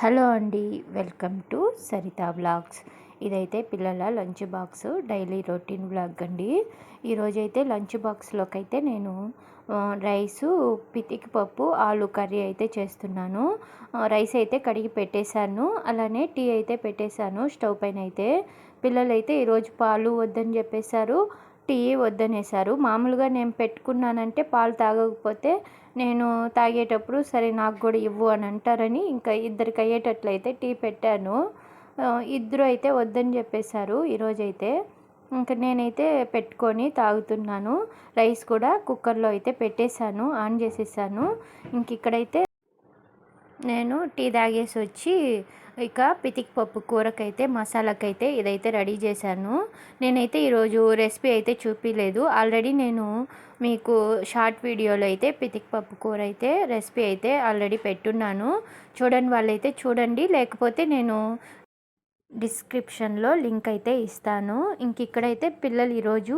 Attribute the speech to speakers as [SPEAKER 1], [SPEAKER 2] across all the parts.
[SPEAKER 1] Hello అండి welcome to Saritha blogs. ఇదైతే పిల్లల lunch box daily routine blog అండి. ఈరోజైతే లంచ్ బాక్స్లోకి అయితే నేను రైసు పితికి పప్పు ఆలు కర్రీ అయితే చేస్తున్నాను. రైస్ అయితే కడిగి పెట్టేశాను. అలానే టీ అయితే పెట్టేశాను స్టవ్ పైన అయితే. పిల్లలైతే ఈరోజు పాలు వద్దని చెప్పేశారు. టీ వద్దనేసారు మామూలుగా నేను పెట్టుకున్నానంటే పాలు తాగకపోతే నేను తాగేటప్పుడు సరే నాకు కూడా ఇవ్వు అని అంటారని ఇంకా ఇద్దరికి అయ్యేటట్లయితే టీ పెట్టాను. ఇద్దరు అయితే వద్దని చెప్పేశారు ఈరోజైతే. ఇంకా నేనైతే పెట్టుకొని తాగుతున్నాను. రైస్ కూడా కుక్కర్లో అయితే పెట్టేశాను ఆన్ చేసేసాను. ఇంక ఇక్కడైతే నేను టీ తాగేసి వచ్చి ఇక పితిక్ పప్పు కూరకైతే మసాలాకైతే ఇదైతే రెడీ చేశాను. నేనైతే ఈరోజు రెసిపీ అయితే చూపించలేదు ఆల్రెడీ నేను మీకు షార్ట్ వీడియోలో అయితే పితిక్ పప్పు కూర అయితే రెసిపీ అయితే ఆల్రెడీ పెట్టున్నాను. చూడండి వాళ్ళైతే చూడండి. లేకపోతే నేను డిస్క్రిప్షన్లో లింక్ అయితే ఇస్తాను. ఇంక ఇక్కడైతే పిల్లలు ఈరోజు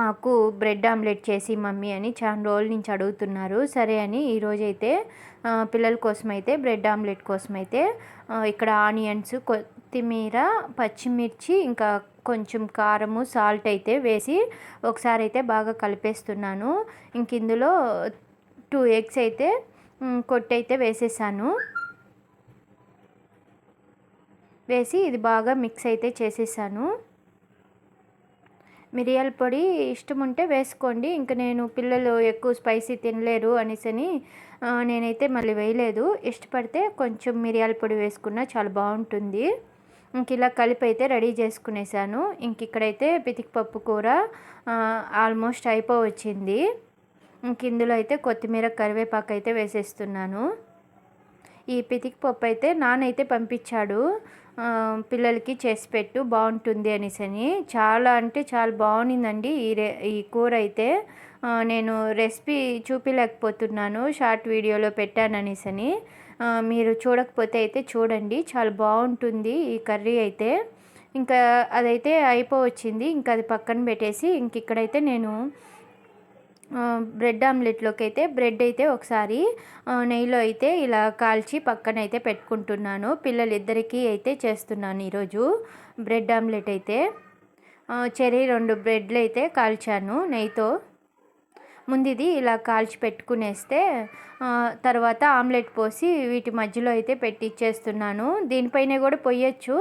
[SPEAKER 1] మాకు బ్రెడ్ ఆమ్లెట్ చేసి మమ్మీ అని చాలా రోజుల నుంచి అడుగుతున్నారు. సరే అని ఈరోజైతే పిల్లల కోసం అయితే బ్రెడ్ ఆమ్లెట్ కోసం అయితే ఇక్కడ ఆనియన్స్ కొత్తిమీర పచ్చిమిర్చి ఇంకా కొంచెం కారము సాల్ట్ అయితే వేసి ఒకసారి అయితే బాగా కలిపేస్తున్నాను. ఇంక ఇందులో టూ ఎగ్స్ అయితే కొట్టి అయితే వేసేసాను. వేసి ఇది బాగా మిక్స్ అయితే చేసేసాను. మిరియాల పొడి ఇష్టం ఉంటే వేసుకోండి. ఇంకా నేను పిల్లలు ఎక్కువ స్పైసీ తినలేరు అనేసని నేనైతే మళ్ళీ వేయలేదు. ఇష్టపడితే కొంచెం మిరియాల పొడి వేసుకున్నా చాలా బాగుంటుంది. ఇంక ఇలా కలిపి అయితే రెడీ చేసుకునేసాను. ఇంక ఇక్కడైతే పితికిపప్పు కూర ఆల్మోస్ట్ అయిపోవచ్చింది. ఇంక ఇందులో అయితే కొత్తిమీర కరివేపాకు అయితే వేసేస్తున్నాను. ఈ పితికి పప్పు అయితే నానైతే పంపించాడు. పిల్లలకి చేసి పెట్టు బాగుంటుంది అని. చాలా అంటే చాలా బాగుండిందండి ఈ రే ఈ కూర అయితే. నేను రెసిపీ చూపించలేకపోతున్నాను షార్ట్ వీడియోలో పెట్టాను అనేసని మీరు చూడకపోతే అయితే చూడండి చాలా బాగుంటుంది ఈ కర్రీ అయితే. ఇంకా అదైతే అయిపోవచ్చింది ఇంకా అది పక్కన పెట్టేసి ఇంక ఇక్కడైతే నేను బ్రెడ్ ఆమ్లెట్లోకి అయితే బ్రెడ్ అయితే ఒకసారి నెయ్యిలో అయితే ఇలా కాల్చి పక్కన అయితే పెట్టుకుంటున్నాను. పిల్లలిద్దరికీ అయితే చేస్తున్నాను ఈరోజు బ్రెడ్ ఆమ్లెట్ అయితే. చెరీ రెండు బ్రెడ్లు అయితే కాల్చాను నెయ్యితో. ముందు ఇది ఇలా కాల్చి పెట్టుకునేస్తే తర్వాత ఆమ్లెట్ పోసి వీటి మధ్యలో అయితే పెట్టి ఇచ్చేస్తున్నాను. దీనిపైన కూడా పొయ్యొచ్చు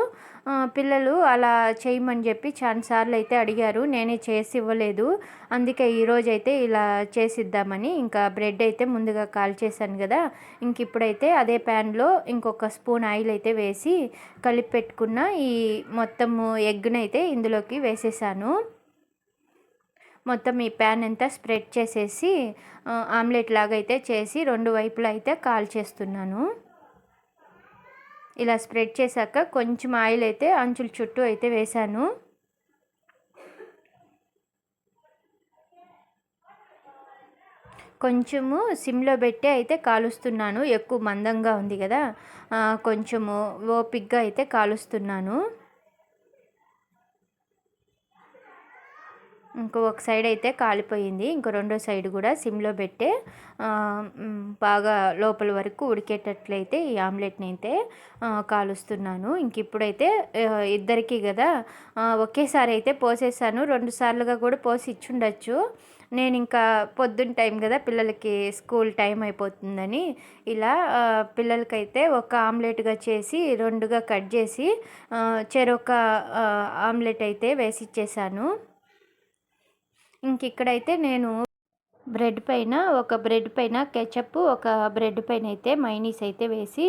[SPEAKER 1] పిల్లలు అలా చేయమని చెప్పి చాలాసార్లు అయితే అడిగారు. నేనే చేసి ఇవ్వలేదు. అందుకే ఈరోజు అయితే ఇలా చేసిద్దామని ఇంకా బ్రెడ్ అయితే ముందుగా కాల్చేసాను కదా. ఇంక ఇప్పుడైతే అదే ప్యాన్లో ఇంకొక స్పూన్ ఆయిల్ అయితే వేసి కలిపి పెట్టుకున్న ఈ మొత్తము ఎగ్నైతే ఇందులోకి వేసేసాను. మొత్తం ఈ ప్యాన్ అంతా స్ప్రెడ్ చేసేసి ఆమ్లెట్ లాగా అయితే చేసి రెండు వైపులా అయితే కాల్ చేస్తున్నాను. ఇలా స్ప్రెడ్ చేశాక కొంచెం ఆయిల్ అయితే అంచుల చుట్టూ అయితే వేశాను. కొంచెము సిమ్లో పెట్టి అయితే కాలుస్తున్నాను. ఎక్కువ మందంగా ఉంది కదా కొంచెము ఓపిక్గా అయితే కాలుస్తున్నాను. ఇంకో ఒక సైడ్ అయితే కాలిపోయింది. ఇంకో రెండో సైడ్ కూడా సిమ్లో పెట్టే బాగా లోపల వరకు ఉడికేటట్లయితే ఈ ఆమ్లెట్ని అయితే కాలుస్తున్నాను. ఇంక ఇప్పుడైతే ఇద్దరికి కదా ఒకేసారి అయితే పోసేసాను. రెండు సార్లుగా కూడా పోసి ఇచ్చుండొచ్చు. నేను ఇంకా పొద్దున్న టైం కదా పిల్లలకి స్కూల్ టైం అయిపోతుందని ఇలా పిల్లలకైతే ఒక ఆమ్లెట్గా చేసి రెండుగా కట్ చేసి చెరొక ఆమ్లెట్ అయితే వేసి ఇచ్చేసాను. ఇంక ఇక్కడైతే నేను బ్రెడ్ పైన ఒక బ్రెడ్ పైన కెచప్ ఒక బ్రెడ్ పైన అయితే మైనీస్ అయితే వేసి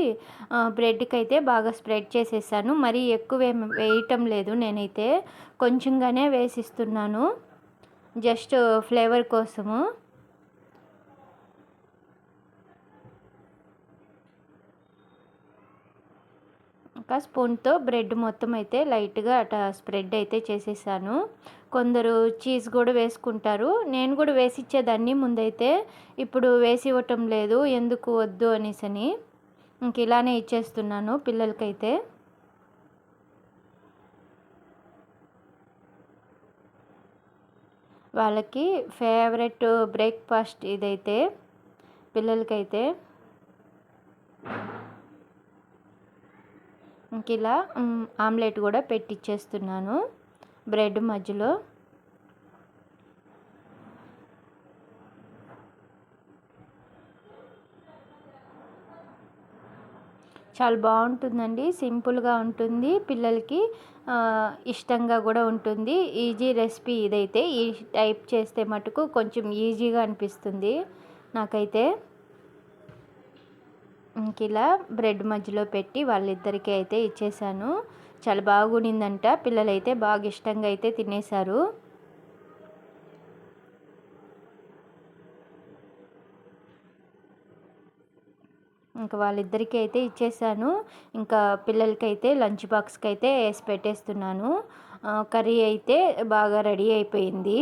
[SPEAKER 1] బ్రెడ్కి అయితే బాగా స్ప్రెడ్ చేసేసాను. మరీ ఎక్కువ వేయటం లేదు. నేనైతే కొంచెంగానే వేసిస్తున్నాను. జస్ట్ ఫ్లేవర్ కోసము. స్పూన్తో బ్రెడ్ మొత్తం అయితే లైట్గా అట్లా స్ప్రెడ్ అయితే చేసేసాను. కొందరు చీజ్ కూడా వేసుకుంటారు. నేను కూడా వేసి ఇచ్చేదాన్ని ముందైతే. ఇప్పుడు వేసి ఇవ్వటం లేదు. ఎందుకు వద్దు అనేసని. ఇంక ఇలానే ఇచ్చేస్తున్నాను పిల్లలకైతే. వాళ్ళకి ఫేవరెట్ బ్రేక్ఫాస్ట్ ఇదైతే పిల్లలకైతే. ఇలా ఆమ్లెట్ కూడా పెట్టిచ్చేస్తున్నాను బ్రెడ్ మధ్యలో. చాలా బాగుంటుందండి సింపుల్గా ఉంటుంది పిల్లలకి ఇష్టంగా కూడా ఉంటుంది. ఈజీ రెసిపీ ఇదైతే ఈ టైప్ చేస్తే మటుకు కొంచెం ఈజీగా అనిపిస్తుంది నాకైతే. ఇలా బ్రెడ్ మధ్యలో పెట్టి వాళ్ళిద్దరికీ అయితే ఇచ్చేసాను. చాలా బాగుండిందంట. పిల్లలైతే బాగా ఇష్టంగా అయితే తినేశారు. ఇంకా వాళ్ళిద్దరికీ అయితే ఇచ్చేసాను. ఇంకా పిల్లలకైతే లంచ్ బాక్స్కి అయితే వేసి పెట్టేస్తున్నాను. కర్రీ అయితే బాగా రెడీ అయిపోయింది.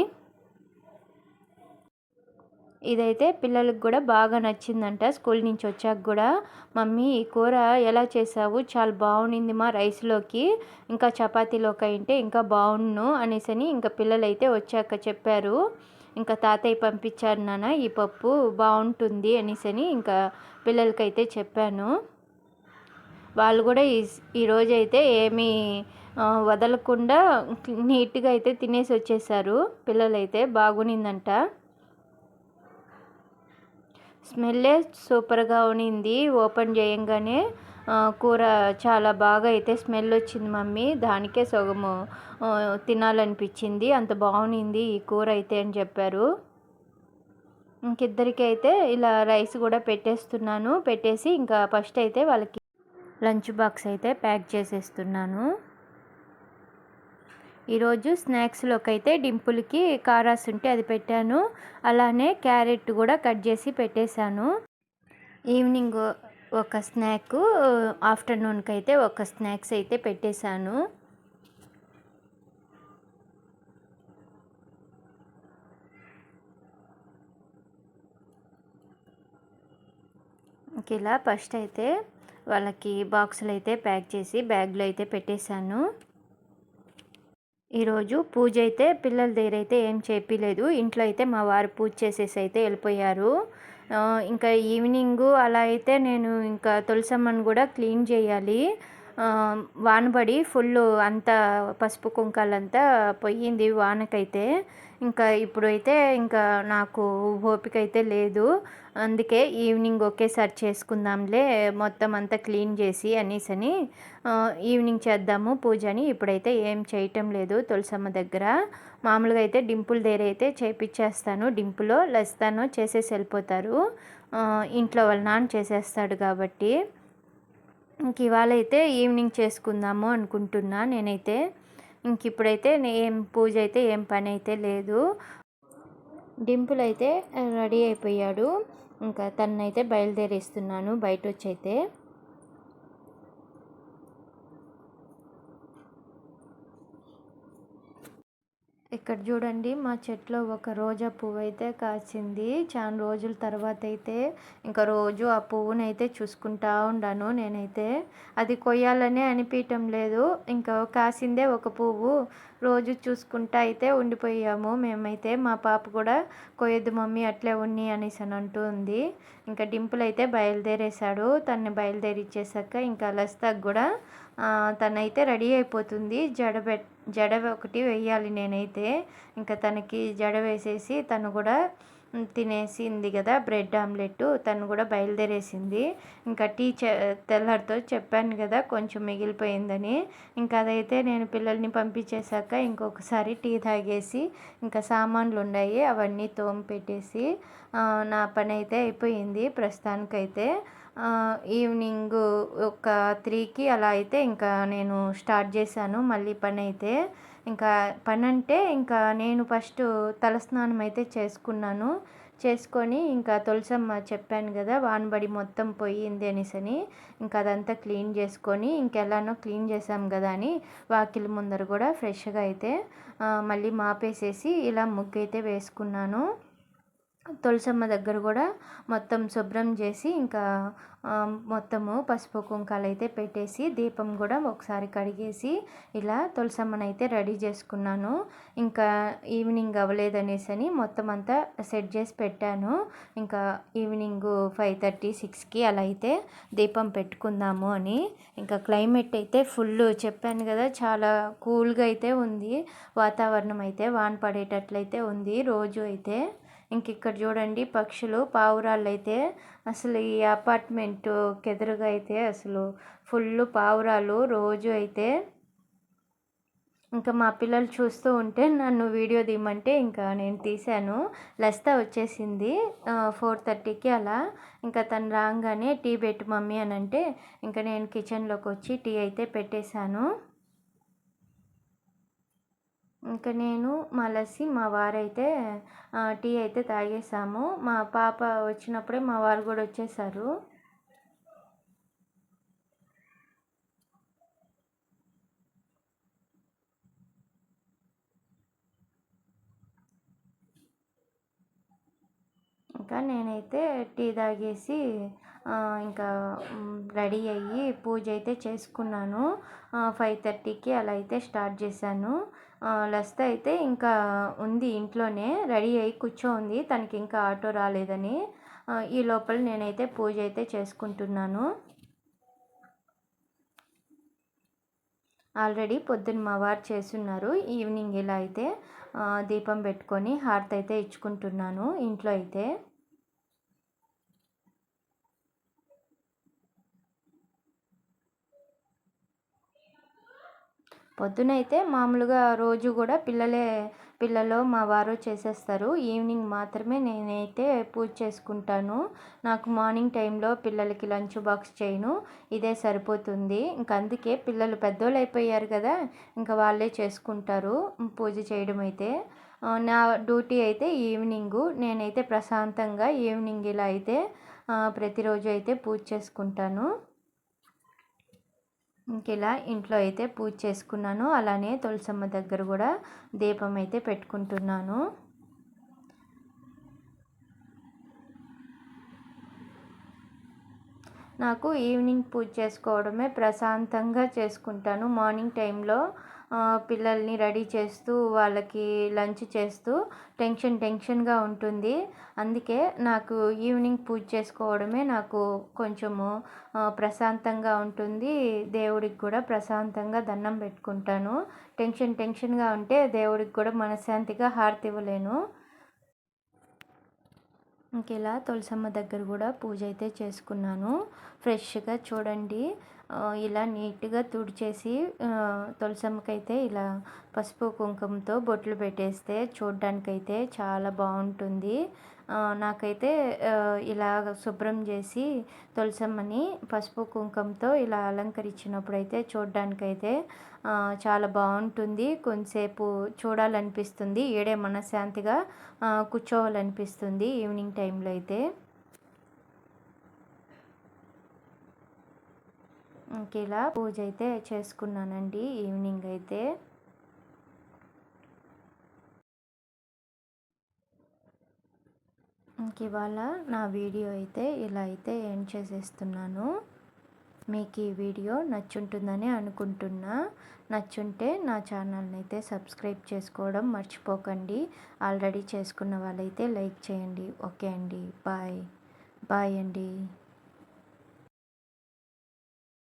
[SPEAKER 1] ఇదైతే పిల్లలకు కూడా బాగా నచ్చిందంట. స్కూల్ నుంచి వచ్చాక కూడా మమ్మీ ఈ కూర ఎలా చేసావు? చాలా బాగుండింది మా రైస్లోకి. ఇంకా చపాతీలోకి అయితే ఇంకా బాగుండు అనేసని ఇంకా పిల్లలైతే వచ్చాక చెప్పారు. ఇంకా తాతయ్య పంపించారు నాన్న ఈ పప్పు బాగుంటుంది అనేసని ఇంకా పిల్లలకైతే చెప్పాను. వాళ్ళు కూడా ఈ ఈరోజు అయితే ఏమీ వదలకుండా నీట్గా అయితే తినేసి వచ్చేసారు. పిల్లలైతే బాగునిందంట. స్మెల్లే సూపర్గా ఉనింది. ఓపెన్ చేయంగానే కూర చాలా బాగా అయితే స్మెల్ వచ్చింది మమ్మీ. దానికే సగము తినాలనిపించింది. అంత బాగునింది ఈ కూర అయితే అని చెప్పారు. ఇంకిద్దరికి అయితే ఇలా రైస్ కూడా పెట్టేస్తున్నాను. పెట్టేసి ఇంకా ఫస్ట్ అయితే వాళ్ళకి లంచ్ బాక్స్ అయితే ప్యాక్ చేసేస్తున్నాను. ఈరోజు స్నాక్స్లోకి అయితే డింపుల్కి కారాస్ ఉంటే అది పెట్టాను. అలానే క్యారెట్ కూడా కట్ చేసి పెట్టేశాను. ఈవినింగ్ ఒక స్నాక్ ఆఫ్టర్నూన్కి అయితే ఒక స్నాక్స్ అయితే పెట్టేశాను. ఇలా ఫస్ట్ అయితే వాళ్ళకి బాక్సులు అయితే ప్యాక్ చేసి బ్యాగ్లో అయితే పెట్టేశాను. ఈరోజు పూజ అయితే పిల్లల దగ్గర అయితే ఏం చేపిలేదు. ఇంట్లో అయితే మా వారు పూజ చేసేసి అయితే వెళ్ళిపోయారు. ఇంకా ఈవినింగ్ అలా అయితే నేను ఇంకా తులసమ్మని కూడా క్లీన్ చేయాలి. వానబడి ఫుల్ అంతా పసుపు కుంకాలంతా పొయ్యింది వానకైతే. ఇంకా ఇప్పుడైతే ఇంకా నాకు ఓపిక అయితే లేదు. అందుకే ఈవినింగ్ ఒకేసారి చేసుకుందాంలే మొత్తం అంతా క్లీన్ చేసి అనేసని ఈవినింగ్ చేద్దాము పూజ అని ఇప్పుడైతే ఏం చేయటం లేదు తులసమ్మ దగ్గర. మామూలుగా అయితే డింపుల్ దగ్గర అయితే చేపిచ్చేస్తాను. డింపులో లస్తాను చేసేసి వెళ్ళిపోతారు. ఇంట్లో వాళ్ళ నాన్న చేసేస్తాడు కాబట్టి. ఇంక ఇవాళ అయితే ఈవినింగ్ చేసుకుందాము అనుకుంటున్నా నేనైతే. ఇంక ఇప్పుడైతే ఏం పూజ అయితే ఏం పని అయితే లేదు. డింపుల్ అయితే రెడీ అయిపోయాడు. ఇంకా తనైతే బయలుదేరేస్తున్నాను బయట వచ్చి అయితే ఇక్కడ చూడండి మా చెట్లో ఒక రోజా పువ్వు అయితే కాసింది. చాలా రోజుల తర్వాత అయితే ఇంకా రోజు ఆ పువ్వుని అయితే చూసుకుంటా ఉండాను నేనైతే. అది కొయ్యాలనే అనిపించటం లేదు. ఇంకా కాసిందే ఒక పువ్వు. రోజు చూసుకుంటా అయితే ఉండిపోయాము. మేమైతే మా పాప కూడా కొయ్యొద్దు మమ్మీ అట్లే ఉన్ని అనేసి అని అంటూ ఉంది. ఇంకా డింపుల్ అయితే బయలుదేరేశాడు. తన్ని బయలుదేరిచ్చేసాక ఇంకా లస్తాకు కూడా తనైతే రెడీ అయిపోతుంది. జడ పెట్ జడ ఒకటి వేయాలి నేనైతే. ఇంకా తనకి జడ వేసేసి తను కూడా తినేసింది కదా బ్రెడ్ ఆమ్లెట్ తను కూడా బయలుదేరేసింది. ఇంకా టీ చె తెల్లారితో చెప్పాను కదా కొంచెం మిగిలిపోయిందని. ఇంకా అదైతే నేను పిల్లల్ని పంపించేశాక ఇంకొకసారి టీ తాగేసి ఇంకా సామాన్లు ఉన్నాయి అవన్నీ తోమి పెట్టేసి నా పని అయితే అయిపోయింది ప్రస్తుతానికైతే. ఈవినింగ్ ఒక త్రీకి అలా అయితే ఇంకా నేను స్టార్ట్ చేశాను మళ్ళీ పని అయితే ఇంకా పని అంటే ఇంకా నేను ఫస్ట్ తలస్నానం అయితే చేసుకున్నాను. చేసుకొని ఇంకా తులసమ్మ చెప్పాను కదా వానబడి మొత్తం పోయింది అనేసని. ఇంకా అదంతా క్లీన్ చేసుకొని ఇంకెలానో క్లీన్ చేసాం కదా అని వాకిలి ముందర కూడా ఫ్రెష్గా అయితే మళ్ళీ మాపేసేసి ఇలా ముగ్గు అయితే వేసుకున్నాను. తులసమ్మ దగ్గర కూడా మొత్తం శుభ్రం చేసి ఇంకా మొత్తము పసుపు కుంకాలు అయితే పెట్టేసి దీపం కూడా ఒకసారి కడిగేసి ఇలా తులసమ్మని అయితే రెడీ చేసుకున్నాను. ఇంకా ఈవినింగ్ అవ్వలేదనేసి అని మొత్తం అంతా సెట్ చేసి పెట్టాను. ఇంకా ఈవినింగ్ ఫైవ్ థర్టీ సిక్స్కి అలా అయితే దీపం పెట్టుకుందాము అని. ఇంకా క్లైమేట్ అయితే ఫుల్ చెప్పాను కదా చాలా కూల్గా అయితే ఉంది. వాతావరణం అయితే వాన పడేటట్లయితే ఉంది రోజు అయితే. ఇంక ఇక్కడ చూడండి పక్షులు పావురాలు అయితే అసలు ఈ అపార్ట్మెంట్ ఎదురుగా అయితే అసలు ఫుల్ పావురాలు. రోజు అయితే ఇంకా మా పిల్లలు చూస్తూ ఉంటే నన్ను వీడియో తీయమంటే ఇంకా నేను తీశాను. లస్తా వచ్చేసింది ఫోర్ థర్టీకి అలా. ఇంకా తను రాగానే టీ పెట్టు మమ్మీ అని అంటే ఇంకా నేను కిచెన్లోకి వచ్చి టీ అయితే పెట్టేశాను. ఇంకా నేను మా లస్సి మా వారైతే టీ అయితే తాగేసాము. మా పాప వచ్చినప్పుడే మా వారు కూడా వచ్చేసారు. ఇంకా నేనైతే టీ తాగేసి ఇంకా రెడీ అయ్యి పూజ అయితే చేసుకున్నాను. ఫైవ్ థర్టీకి అలా అయితే స్టార్ట్ చేశాను. లస్త అయితే ఇంకా ఉంది ఇంట్లోనే రెడీ అయ్యి కూర్చోంది. తనకి ఇంకా ఆటో రాలేదని ఈ లోపల నేనైతే పూజ అయితే చేసుకుంటున్నాను. ఆల్రెడీ పొద్దున్న మా వారు చేస్తున్నారు ఈవినింగ్ ఇలా అయితే దీపం పెట్టుకొని హారతి అయితే ఇచ్చుకుంటున్నాను ఇంట్లో అయితే. పొద్దునైతే మామూలుగా రోజు కూడా పిల్లలే పిల్లలు మా వారు చేసేస్తారు. ఈవినింగ్ మాత్రమే నేనైతే పూజ చేసుకుంటాను. నాకు మార్నింగ్ టైంలో పిల్లలకి లంచ్ బాక్స్ చేయను. ఇదే సరిపోతుంది. ఇంక అందుకే పిల్లలు పెద్దోళ్ళు అయిపోయారు కదా ఇంకా వాళ్ళే చేసుకుంటారు పూజ చేయడం అయితే. నా డ్యూటీ అయితే ఈవినింగు. నేనైతే ప్రశాంతంగా ఈవినింగ్ ఇలా అయితే ప్రతిరోజు అయితే పూజ చేసుకుంటాను. ఇలా ఇంట్లో అయితే పూజ చేసుకున్నాను అలానే తులసమ్మ దగ్గర కూడా దీపం అయితే పెట్టుకుంటున్నాను. నాకు ఈవినింగ్ పూజ చేసుకోవడమే ప్రశాంతంగా చేసుకుంటాను. మార్నింగ్ టైంలో పిల్లల్ని రెడీ చేస్తూ వాళ్ళకి లంచ్ చేస్తూ టెన్షన్ టెన్షన్గా ఉంటుంది. అందుకే నాకు ఈవినింగ్ పూజ చేసుకోవడమే నాకు కొంచెము ప్రశాంతంగా ఉంటుంది. దేవుడికి కూడా ప్రశాంతంగా దండం పెట్టుకుంటాను. టెన్షన్ టెన్షన్గా ఉంటే దేవుడికి కూడా మనశ్శాంతిగా హారతి ఇవ్వలేను. ఇంకెలా తులసమ్మ దగ్గర కూడా పూజ అయితే చేసుకున్నాను. ఫ్రెష్గా చూడండి. ఇలా నీట్గా తుడిచేసి తులసమ్మకైతే ఇలా పసుపు కుంకుమతో బొట్లు పెట్టేస్తే చూడ్డానికైతే చాలా బాగుంటుంది నాకైతే ఇలా శుభ్రం చేసి తులసమ్మని పసుపు కుంకుమతో ఇలా అలంకరించినప్పుడు అయితే చూడ్డానికైతే చాలా బాగుంటుంది కొంతసేపు చూడాలనిపిస్తుంది. ఏడే మనశ్శాంతిగా కూర్చోవాలనిపిస్తుంది ఈవినింగ్ టైంలో అయితే. ఇంక ఇలా పూజ అయితే చేసుకున్నానండి ఈవినింగ్ అయితే. ఇంక ఇవాళ నా వీడియో అయితే ఇలా అయితే ఎండ్ చేసేస్తున్నాను. మీకు ఈ వీడియో నచ్చుంటుందని అనుకుంటున్నా. నచ్చుంటే నా ఛానల్ని అయితే సబ్స్క్రైబ్ చేసుకోవడం మర్చిపోకండి. ఆల్రెడీ చేసుకున్న వాళ్ళైతే లైక్ చేయండి. ఓకే అండి. బాయ్. బాయ్ అండి.